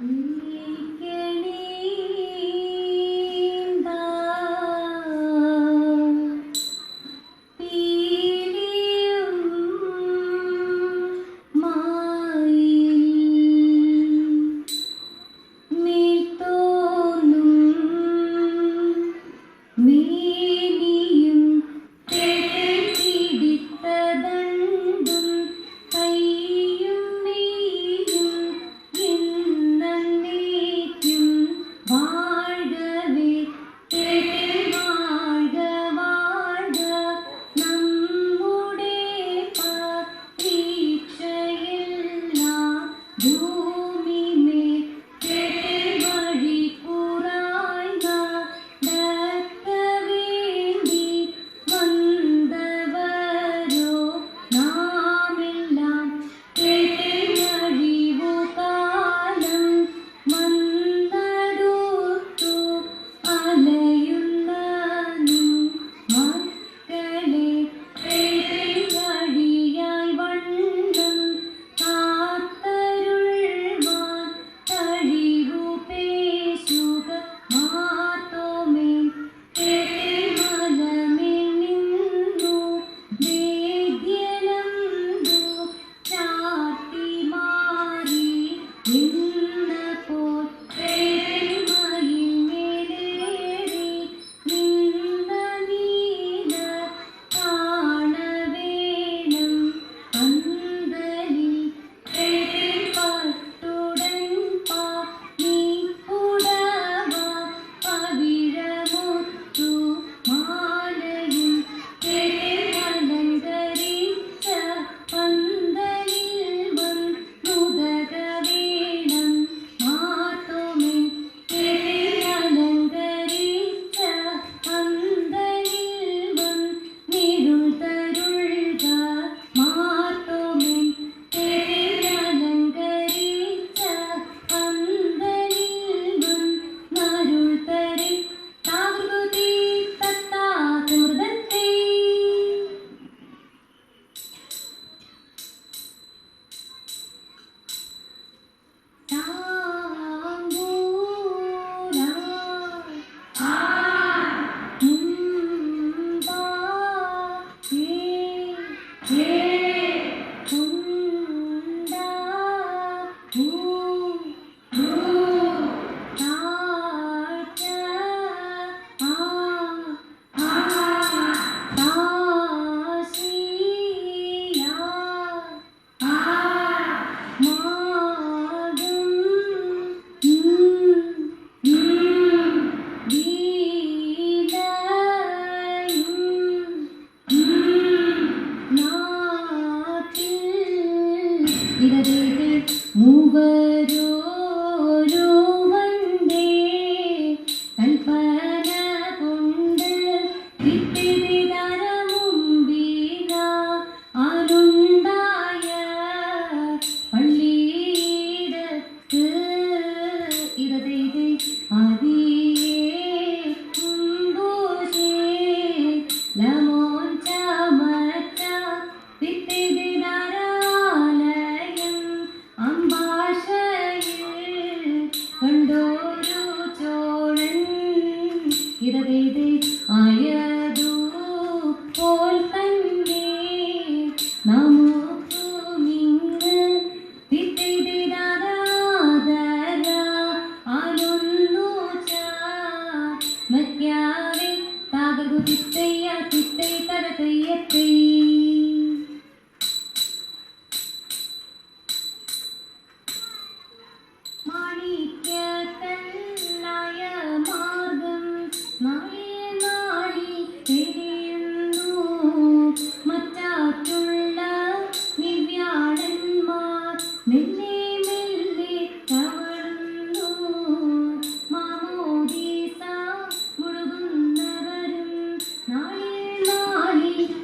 മേനിയും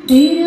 Dear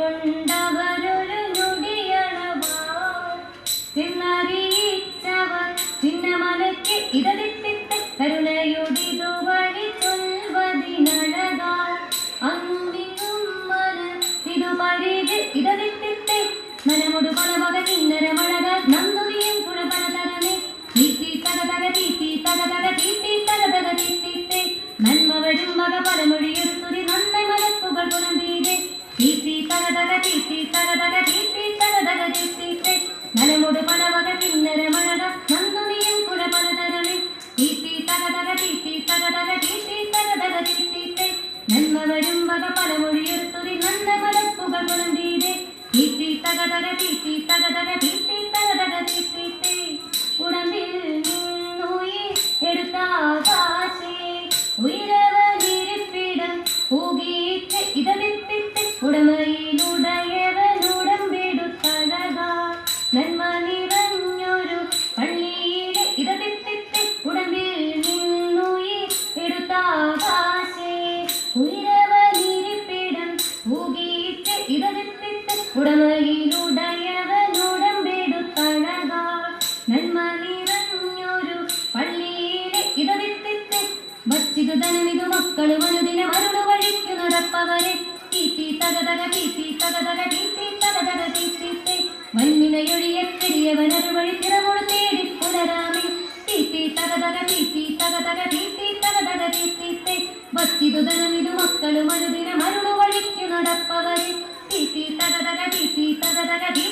கொண்டவன் മണ്ണിനയൊഴിയക്കടിയവനൊരുവഴി തിറമോട് തേടി പുലരാമി തീത്തി തകതക തീ തകതക തക തകതക തീത്തീത്തെ ഭക്തിതുതനമിതു മക്കളും അനുദിനം തീ